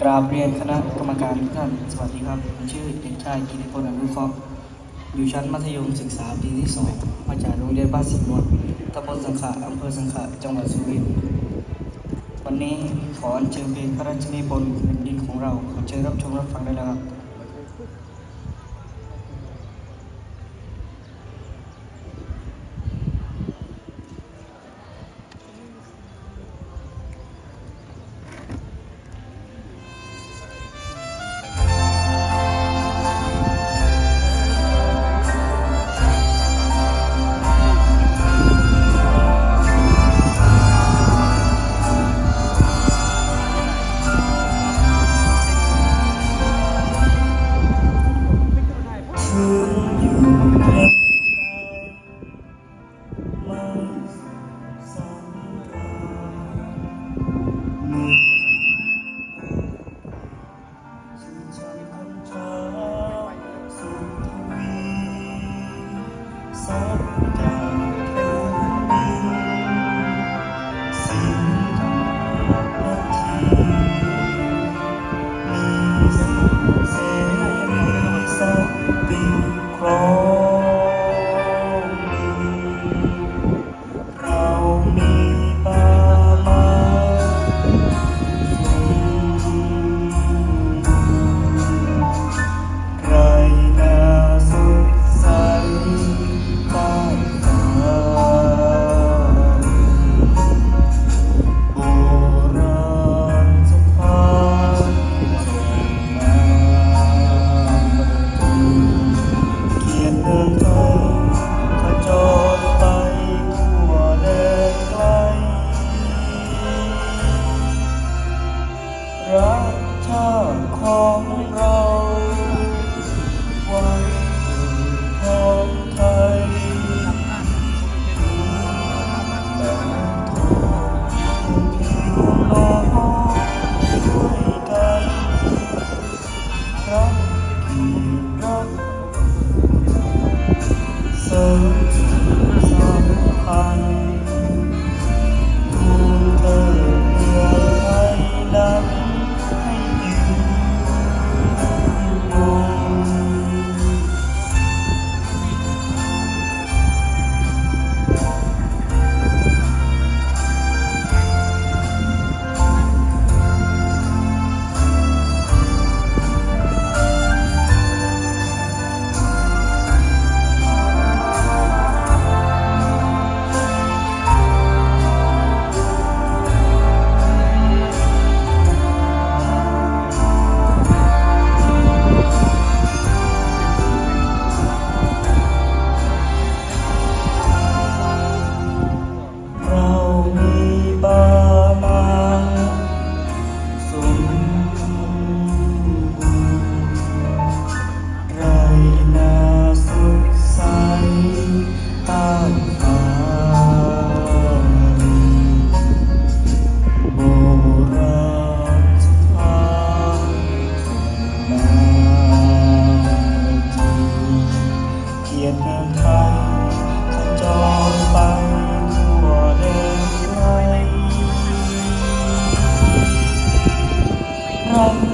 กราบเรียนคณะกรรมการทุกท่าน สวัสดีครับ ผมชื่อเด็กชายกิติพลอนุเคราะห์อยู่ชั้นมัธยมศึกษาปีที่สองมาจากโรงเรียนบ้านสิบนวลตำบลสังขะอำเภอสังขะจังหวัดสุรินทร์ วันนี้ขออัญเชิญเพลงพระราชนิพนธ์แผ่นดินของเราขอเชิญรับชมรับฟังได้แล้วครับ รักชาของเราไว้ท้องไทยแต่ทุกที่น้องช่วยกันรักกีรักเสริมสัมพันธ์ ไกลรัก